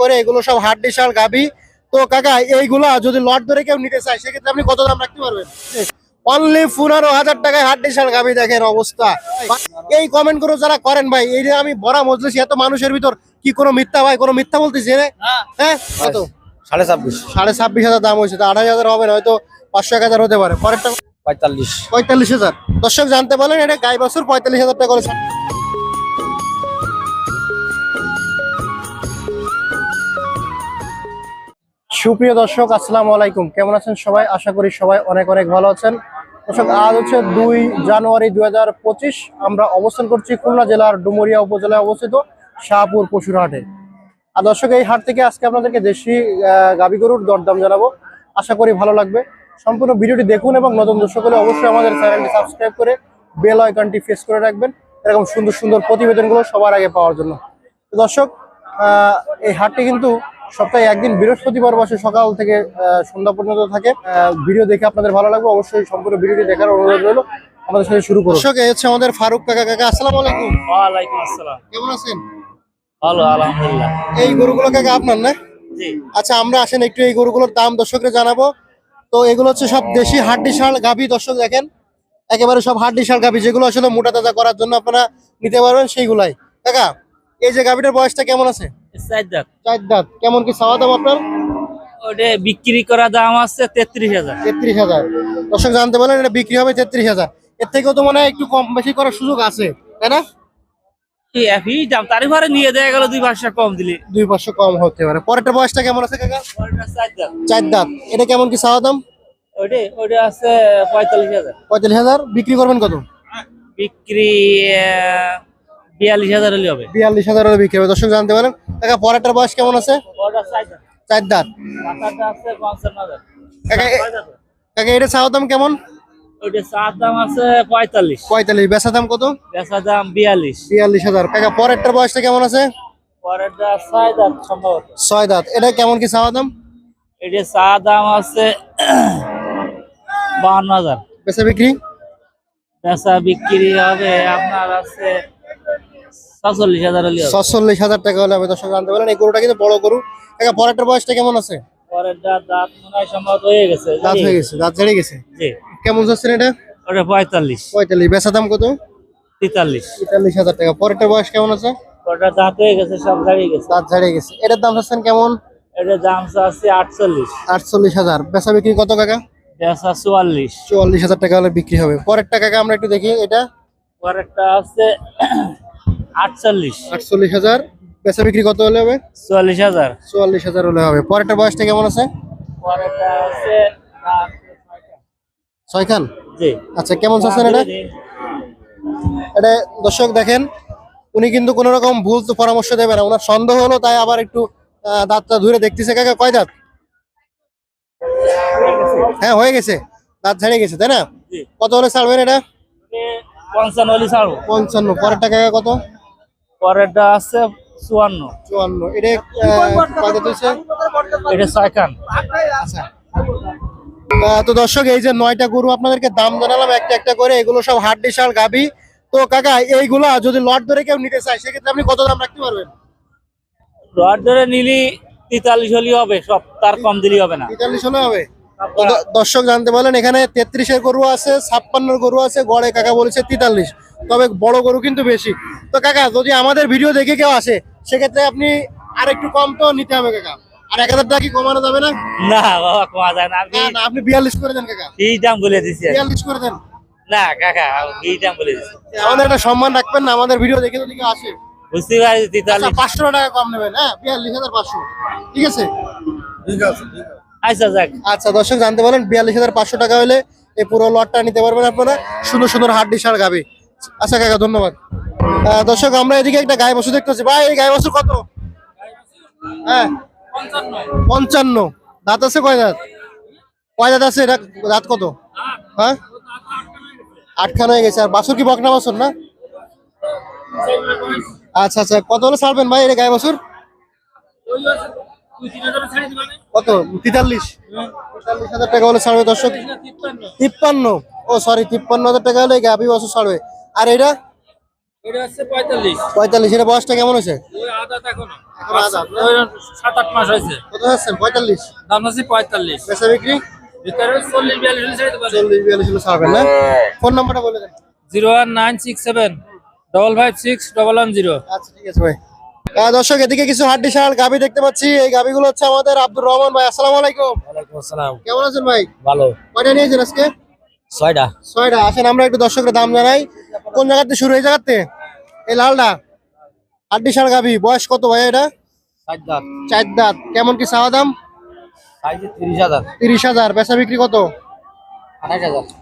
করে এগুলো সব হাট ডিশাল গাবি তো কাকা এইগুলা যদি লট ধরে কেউ নিতে চায় সেক্ষেত্রে আপনি কত দাম রাখতে পারবেন? অনলি পনেরো হাজার টাকায় হাট ডিশাল গাবি দেখেন অবস্থা। এই কমেন্ট করে যারা করেন ভাই এই যে আমি বড় মজলিস এত মানুষের ভিতর কি কোনো মিথ্যা ভাই কোনো মিথ্যা বলতেছি রে? হ্যাঁ? কত? সাড়ে ছাব্বিশ। সাড়ে ছাব্বিশ হাজার দাম হয়েছে তো আড়াই হাজার হবে না হয়তো পাঁচশো এক হাজার হতে পারে। পরেরটা পঁয়তাল্লিশ। পঁয়তাল্লিশ হাজার। দর্শক জানতে পারলেন এটা গাই বাছুর পঁয়তাল্লিশ হাজার টাকা করে সুপ্রিয় দর্শক, আসসালামু আলাইকুম। কেমন আছেন সবাই? আশা করি সবাই অনেক অনেক ভালো আছেন। দর্শক, আজ হচ্ছে দুই জানুয়ারি দু হাজার পঁচিশ। আমরা অবস্থান করছি খুলনা জেলার ডুমুরিয়া উপজেলায় অবস্থিত শাহপুর পশুর হাটে আর দর্শক, এই হাট থেকে আজকে আপনাদেরকে দেশি গাভী গরুর দরদাম জানাব। আশা করি ভালো লাগবে। সম্পূর্ণ ভিডিওটি দেখুন এবং নতুন দর্শক হলে অবশ্যই আমাদের চ্যানেলটি সাবস্ক্রাইব করে বেল আইকনটি ফেস করে রাখবেন। এরকম সুন্দর সুন্দর প্রতিবেদনগুলো সবার আগে পাওয়ার জন্য। দর্শক এই হাটটি কিন্তু সপ্তাহে একদিন বৃহস্পতিবার বসে সকাল থেকে আহ, সন্ধ্যা পর্যন্ত থাকে। আহ, ভিডিও দেখে আপনাদের ভালো লাগবে অবশ্যই সম্পূর্ণ ভিডিওটি দেখার অনুরোধ রইল। আমাদের সাথে শুরু করুন। দর্শক হচ্ছে আমাদের ফারুক কাকা। কাকা আসসালামু আলাইকুম। ওয়ালাইকুম আসসালাম। কেমন আছেন? ভালো আলহামদুলিল্লাহ। এই গরুগুলো কাকা আপনার না? জি। আচ্ছা আমরা আসেন একটু এই গরুগুলোর দাম দর্শকদের জানাব। তো এগুলো হচ্ছে সব দেশি হাড্ডি শাল গাভি দর্শক দেখেন। একেবারে সব হাড্ডি শাল গাভি যেগুলো আসলে মোটা তাজা করার জন্য আপনারা নিতে পারবেন সেইগুলাই। কাকা এই যে গাভিটার বয়সটা কেমন আছে? চার দাঁত কেমন কি চাওয়া দাম আপনার? ওটা বিক্রি করা দাম আছে তেত্রিশ হাজার। তেত্রিশ হাজার। দর্শক জানতে পারলেন এটা বিক্রি হবে তেত্রিশ হাজার। এর থেকেও তো মনে একটু কম বেশি করার সুযোগ আছে তাই না? এই দাম তারই ঘরে নিয়ে দেয়া গেল দুই পাঁচশো কম দিলে। দুই পাঁচশো কম হতে পারে। পরেরটা বয়সটা কেমন আছে কাকা? চার দাঁত এটা কেমন কি চাওয়া দাম? ওটা ওটা আছে পঁয়তাল্লিশ হাজার। পঁয়তাল্লিশ হাজার। বিক্রি করবেন কত? বিক্রি বিয়াল্লিশ হাজার হলে হবে। বিয়াল্লিশ হাজার হলে বিক্রি হবে। দর্শক জানতে পারেন। কাকা পরেরটার বয়স কেমন আছে? চার দাঁত কাকা এটা চাওয়া দাম কেমন? কেমন আছে? ছয় দাঁত এটা কেমন কি চাওয়া দাম? এটা চা দাম আছে বাহান্ন হাজার বেচা বিক্রি? বেচা বিক্রি হবে আপনার আছে সাতচল্লিশ হাজার টাকা হলে হবে দর্শক জানতে পারেন এই গরুটা কিন্তু বড় গরু। কাকা পরেরটার বয়সটা কেমন আছে? পরের দাঁত হয় গেছে দাঁত হয়ে গেছে কেমন যাচ্ছেন এটা? ওটা পঁয়তাল্লিশ। পঁয়তাল্লিশ। বেচা দাম কত? তেতাল্লিশ। পঁয়তাল্লিশ হাজার টাকা। পরেরটার বয়স কেমন আছে? ওটা দাঁত হয়ে গেছে সব দাঁড়িয়ে গেছে। দাঁত ঝাড়িয়ে গেছে। এটার দাম চাচ্ছেন কেমন? এটা দাম আছে আটচল্লিশ। আটচল্লিশ হাজার। বেচা বিক্রি কত কাকা? বেচা চুয়াল্লিশ। চুয়াল্লিশ হাজার টাকা হলে বিক্রি হবে। পরের টাকা আমরা একটু দেখি এটা। পরেরটা আছে আটচল্লিশ। আটচল্লিশ হাজার। বেচা বিক্রি কত হলে হবে? চুয়াল্লিশ হাজার। চুয়াল্লিশ হাজার হলে হবে। পরেরটা বয়সটা কেমন আছে? পরেরটা আছে ছয় খান জি। আচ্ছা কেমন চাচ্ছেন এটা? এটা দর্শক দেখেন উনি কিন্তু কোনো রকম ভুল তো পরামর্শ দেবে না। ওনার সন্দেহ হলো তাই আবার একটু দাঁতটা ধরে দেখতেছে। কাকা কয় দাঁত? হ্যাঁ হয়ে গেছে। দাঁত ঝাড়ে গেছে তাই না? কত হলে ছাড়বেন এটা? পঞ্চান্ন হলে ছাড়বো। পঞ্চান্ন। পরের টাকা কত? পরেরটা আছে চুয়ান্ন। চুয়ান্ন। এটা এটা ছয় খান আচ্ছা তো দর্শক এই যে নয়টা গরু আপনাদেরকে দাম জানালাম একটা একটা করে এগুলো সব হাট ডিশাল গাবি তো কাকা এইগুলা যদি লট ধরে কেউ নিতে চায় সেক্ষেত্রে আপনি কত দাম রাখতে পারবেন? রড ধরে নিলি তেতাল্লিশ হলেই হবে সব তার কম দিলেই হবে না। তেতাল্লিশ হলে হবে। দর্শক জানতে পারলেন এখানে তেত্রিশের গরু আছে ছাপ্পান্নর গরু আছে গড়ে কাকা বলেছে তেতাল্লিশ। তবে বড় গরু কিন্তু বেশি। তো কাকা যদি আমাদের ভিডিও দেখে কেউ আসে সেক্ষেত্রে আপনি আর একটু কম তো নিতে হবে কাকা। আর এক হাজার টাকা কি কমানো যাবে না? না বাবা কমা যায় না। আপনি বিয়াল্লিশ করে দেন কাকা। এই দাম বলে দিছি? বিয়াল্লিশ করে দেন। না কাকা এই দাম বলে দিছি? আমাদের একটা সম্মান রাখবেন না আমাদের ভিডিও দেখে যদি কেউ আসে। বুঝতে পারি আচ্ছা তেতাল্লিশ পাঁচশো টাকা কম নেবেন হ্যাঁ? বিয়াল্লিশ হাজার পাঁচশো। ঠিক আছে? ঠিক আছে আচ্ছা যাক। আচ্ছা দর্শক জানতে পারেন বিয়াল্লিশ হাজার পাঁচশো টাকা হলে এই পুরো লটটা নিতে পারবেন আপনারা। সুন্দর সুন্দর হাট ডিশার গাবে। আচ্ছা কাকা, ধন্যবাদ। দর্শক, আমরা এদিকে একটা গায়ে বসু দেখতেছি ভাই, এই গায়ে বসু কত? হ্যাঁ। পঞ্চান্ন। দাঁত আছে কয় দাঁত? কয় দাঁত আছে? এটা দাঁত কত? হ্যাঁ? আটখানা হয়ে গেছে। আর বাসুর কি বকনা বাসুর না? আচ্ছা আচ্ছা। কত হলে ছাড়বেন ভাই এটা গায়ে বাসুর? কত? তেতাল্লিশ। তেতাল্লিশ হাজার টাকা হলে ছাড়বে দর্শক। তিপ্পান্ন। ও সরি তিপ্পান্ন হাজার টাকা হলে গাভি বছর ছাড়বে। আর এটা? পঁয়তাল্লিশ। এটা বয়সটা কেমন হয়েছে? সাত আট মাস কত হচ্ছেন পঁয়তাল্লিশ? দাম হচ্ছে পঁয়তাল্লিশ। বেচা বিক্রি? চল্লিশ বিয়াল্লিশ ছাড়বেন না? ফোন নাম্বারটা বলে দেন। Zero one nine six seven double five six double one zero. আচ্ছা ঠিক আছে ভাই। দর্শক এদিকে কিছু হাড্ডি শাল গাবি দেখতে পাচ্ছি। এই গাবিগুলো হচ্ছে আমাদের আব্দুর রহমান ভাই। আসসালামু আলাইকুম। ওয়ালাইকুম আসসালাম। কেমন আছেন ভাই? ভালো। কয়টা নিয়েছেন আজকে? ছয়টা। ছয়টা। আসেন আমরা একটু দর্শকের দাম জানাই। কোন জায়গাতে শুরু? এই জায়গাতে? এই লালটা হাড্ডি শাল গাবি বয়স কত ভাই এটা? চার দাঁত। কেমন কি চাওয়া দাম? তিরিশ হাজার। তিরিশ হাজার। বেচা বিক্রি কত?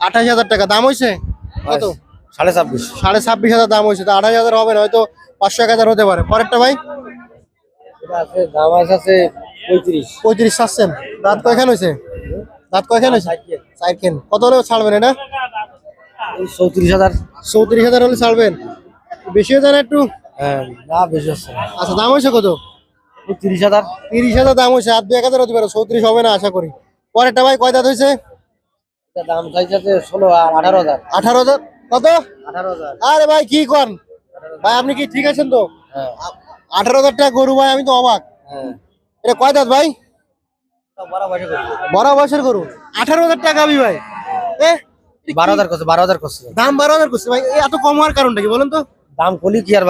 আঠাশ হাজার। টাকা। দাম হয়েছে কত? সাড়ে ছাব্বিশ। সাড়ে ছাব্বিশ হাজার দাম হয়েছে তো আঠাশ হাজার হবে না হয়তো পাঁচশো এক হাজার হতে পারে। পরেরটা ভাই? দাম আছে পঁয়ত্রিশ। পঁয়ত্রিশ চাচ্ছেন। দাঁত কয়খান হয়েছে দাঁত কয়খান হয়েছে? চারখান। কত হলে ছাড়বেন এটা? চৌত্রিশ হাজার। চৌত্রিশ হাজার হলে ছাড়বেন। বেশি হয়ে যায় একটু? হ্যাঁ না বেশি হচ্ছে না। আচ্ছা দাম হয়েছে কত? তিরিশ হাজার। তিরিশ হাজার দাম হয়েছে আর দু এক হাজার হতে পারে চৌত্রিশ হবে না আশা করি। পরেরটা ভাই কয় দাঁত হয়েছে? এটা দাম চাইছে ষোলো আর আঠারো হাজার। আঠারো হাজার। কত? আঠারো হাজার। আরে ভাই কি কন? ভাই আপনি কি ঠিক আছেন তো? হ্যাঁ। আঠারো হাজার টাকা গরু ভাই আমি তো অবাক। হ্যাঁ। এটা কয় দাঁত ভাই? বয়সের গরু। আঠারো হাজার টাকা আমি ভাই এ বারো হাজার করছে বারো হাজার করছে দাম বারো হাজার করছে ভাই এত কম হওয়ার কারণটা কি বলেন তো? দাম কলি কি আর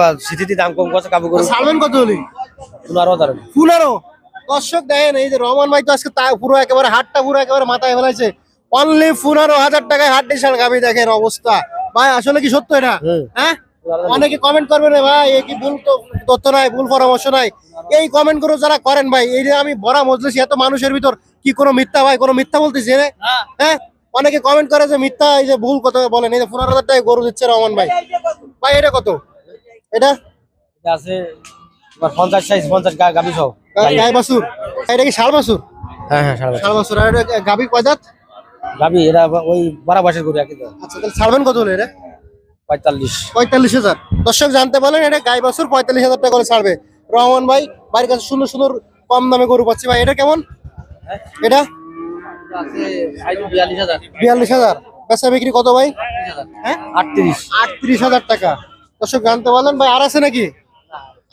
দাম কম করছে কাবু করুন ছাড়বেন কত হলি? পনেরো হাজার পনেরো? দর্শক দেখেন এই যে রহমান ভাই তো আজকে পুরো একেবারে হাটটা পুরো একেবারে মাথায় ফেলাইছে। অনলি পনেরো হাজার টাকায় হাট ডিশাল গাবি দেখেন অবস্থা। ভাই আসলে কি সত্য এটা? হ্যাঁ? অনেকে কমেন্ট করবেন রে ভাই এ কি ভুল তো তথ্য নাই ভুল পরামর্শ নাই। এই কমেন্টগুলো যারা করেন ভাই এই যে আমি বড় মজলিসি এত মানুষের ভিতর কি কোনো মিথ্যা ভাই কোনো মিথ্যা বলতেছি রে? হ্যাঁ। অনেকে কমেন্ট করে যে মিথ্যা এই যে ভুল কথা বলেন এই যে পনেরো হাজার টাকায় গরু দিচ্ছে রহমান ভাই। ভাই এটা কত? এটা? এটা আছে পঞ্চাশ সাইজ পঞ্চাশ গাবি সহ। গাই বাসুর এটা কি শাল বাসুর হ্যাঁ হ্যাঁ শাল বাসুর আর এটা গাবি কয় দাঁত গাবি এরা ওই বারো বয়সের গরু একই আচ্ছা তাহলে ছাড়বেন কত হলে এটা? পঁয়তাল্লিশ। পঁয়তাল্লিশ হাজার। দর্শক জানতে পারলেন এটা গাই বাছুর পঁয়তাল্লিশ হাজার টাকা করে ছাড়বে। রহমান ভাই বাড়ির কাছে সুন্দর সুন্দর কম দামে গরু পাচ্ছি। ভাই এটা কেমন? এটা? বিয়াল্লিশ হাজার। বেচা বিক্রি কত ভাই? হ্যাঁ? আটত্রিশ। আটত্রিশ হাজার টাকা। দর্শক জানতে পারলেন ভাই আর আছে নাকি?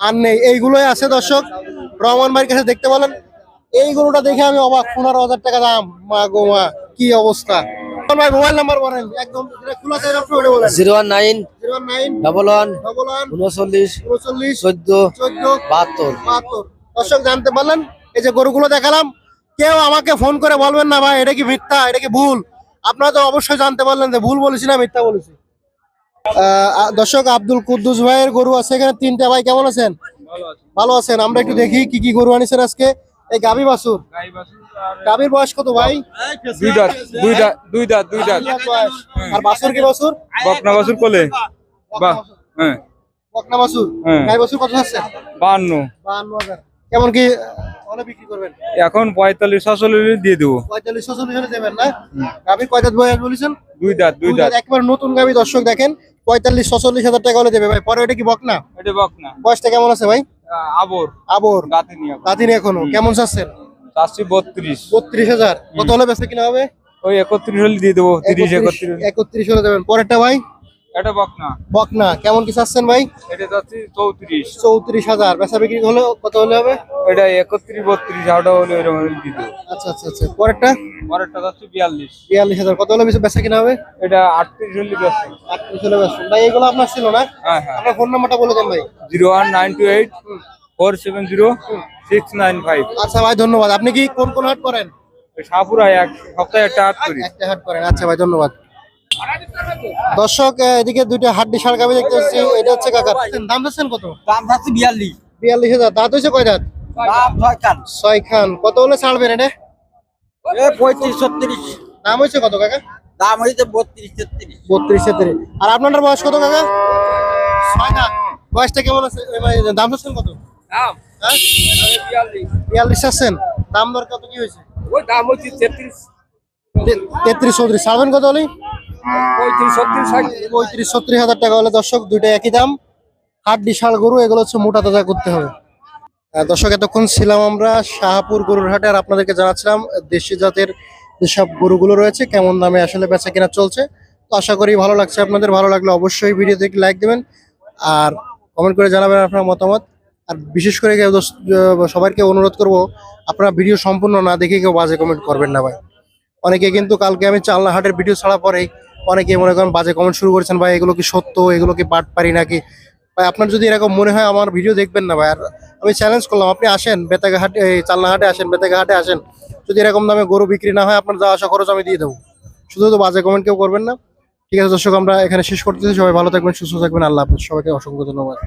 আর নেই। এইগুলোই আছে দর্শক। রহমান ভাইয়ের কাছে দেখতে বলেন এই গরুটা দেখে আমি অবাক। পনেরো হাজার টাকা দাম। মা গো মা কি অবস্থা? মোবাইল নাম্বার বলেন। একদম যেটা খোলা চাই আপনি ওটা বলেন। Zero one nine zero nine double one double one উনচল্লিশ উনচল্লিশ চোদ্দ চোদ্দ বাহাত্তর। বাহাত্তর। দর্শক জানতে পারলেন? এই যে গরুগুলো দেখালাম কেউ আমাকে ফোন করে বলবেন না ভাই এটা কি মিথ্যা এটা কি ভুল? আপনারা তো অবশ্যই জানতে পারলেন যে ভুল বলেছি না মিথ্যা বলেছি। দর্শক আব্দুল কুদ্দুস ভাইয়ের গরু আছে এখানে। তিনটা ভাই কেমন আছেন? ভালো আছেন। আমরা একটু দেখি কি কি গরু আনিছেন আজকে। এই গাবি বাসুর গাবির বয়স কত ভাই? দুই দাঁত দুই দাঁত দুই দাঁত দুই দাঁত। আর বাসুর কি বাসুর? বকনা বাছুর কোলে। বাহ হ্যাঁ। বকনা বাসুর। হ্যাঁ। গাই বাসুর কত আছে বান্ন বাহান্ন হাজার। কেমন কি হলে বিক্রি করবেন? এখন পঁয়তাল্লিশ সাতচল্লিশ দিয়ে দেবো। পঁয়তাল্লিশ ছচল্লিশ হলে দেবেন না? গাবির কয় দাঁত বয়স বলেছেন? দুই দাঁত দুই দাঁত। একবার নতুন গাবি দর্শক দেখেন পঁয়তাল্লিশ ছচল্লিশ হাজার টাকা হলে দেবে ভাই। পরে ওটা কি বকনা? এটা বকনা। বয়সটা কেমন আছে ভাই? আবর। আবর। দাঁতিনি এখনও। কেমন চাচ্ছেন চারশি বত্রিশ। বত্রিশ হাজার। কত হলে বেচা কিনা হবে? ওই একত্রিশ হলে দিয়ে দেবো তিরিশ একত্রিশ একত্রিশ। হলে দেবেন। পরেরটা ভাই? এটা বকনা। বকনা। কেমন কি চাচ্ছেন ভাই? এটা যাচ্ছে চৌত্রিশ। চৌত্রিশ হাজার। বেচা বিক্রি হলে কত হলে হবে? এটা একত্রিশ বত্রিশ আটা হলে ওইরকম হলে দিয়ে দেবো। আচ্ছা আচ্ছা আচ্ছা। পরেরটা? পরেরটা যাচ্ছে বিয়াল্লিশ। বিয়াল্লিশ হাজার। কত হলে বেচা কিনা হবে? এটা আটত্রিশ হলে ব্যস্ত আটত্রিশ হলে বেচবেন ভাই এগুলো আপনার ছিল না? হ্যাঁ হ্যাঁ। আপনার ফোন নাম্বারটা বলে দেন ভাই। Zero one nine two eight four seven zero six nine five. আচ্ছা ভাই ধন্যবাদ। আপনি কি কোন কোন হাট করেন? সাপুরা এক সপ্তাহে একটা হাট করি। একটা হাট করেন। আচ্ছা ভাই ধন্যবাদ। দর্শক এদিকে দুইটা হাড্ডি শাল গাবি দেখতে পাচ্ছি। এটা হচ্ছে কাকার দাম দিচ্ছেন কত? দাম থাকছে বিয়াল্লিশ। বিয়াল্লিশ হাজার। দাঁত হয়েছে কয় দাঁত? ছয় খান কত হলে ছাড়বেন এটা পঁয়ত্রিশ ছত্রিশ। দাম হয়েছে কত কাকা? দাম হয়েছে বত্রিশ তেত্রিশ। বত্রিশ তেত্রিশ। আর আপনার বয়স কত কাকা? ছয় দাঁত। বয়সটা কেমন আছে? এ ভাই, দাম চাচ্ছেন কত? বিয়াল্লিশ। বিয়াল্লিশ চাচ্ছেন দাম দর কত কি হয়েছে? ওই দাম হচ্ছে তেত্রিশ। তেত্রিশ চৌত্রিশ। ছাড়বেন কত হলে? পঁয়ত্রিশ ছত্রিশ হাজার টাকা হলে দর্শক দুইটা একই দাম। হাট বিশাল গরু এগুলো হচ্ছে মোটা তাজা করতে হবে। দর্শক এতক্ষণ ছিলাম আমরা শাহপুর গরুর হাটে আর আপনাদেরকে জানাচ্ছিলাম দেশি জাতের যেসব গরুগুলো রয়েছে কেমন দামে আসলে বেচা কেনা চলছে। তো আশা করি ভালো লাগছে আপনাদের। ভালো লাগলে অবশ্যই ভিডিও দেখে লাইক দেবেন। আর কমেন্ট করে জানাবেন আপনার মতামত। আর বিশেষ করে সবাইকে অনুরোধ করব, আপনারা ভিডিও সম্পূর্ণ না দেখে কেউ বাজে কমেন্ট করবেন না ভাই। অনেকে কিন্তু কালকে আমি চালনা হাটের ভিডিও ছাড়া পরে অনেকে মনে করেন বাজে কমেন্ট শুরু করেছেন, ভাই, এগুলো কি সত্য, এগুলো কি পাট পারি নাকি? ভাই, আপনার যদি এরকম মনে হয় আমার ভিডিও দেখবেন না ভাই। আর আমি চ্যালেঞ্জ করলাম, আপনি আসেন বেতাগা হাটে এই চালনা হাটে আসেন বেতাগা হাটে আসেন। যদি এরকম দামে গরু বিক্রি না হয়, আপনার যাওয়া আসা খরচ আমি দিয়ে দেবো। শুধু তো বাজে কমেন্ট কেউ করবেন না। ঠিক আছে, দর্শক, আমরা এখানে শেষ করতেছি। সবাই ভালো থাকবেন, সুস্থ থাকবেন। আল্লাহ হাফেজ। সবাইকে অসংখ্য ধন্যবাদ।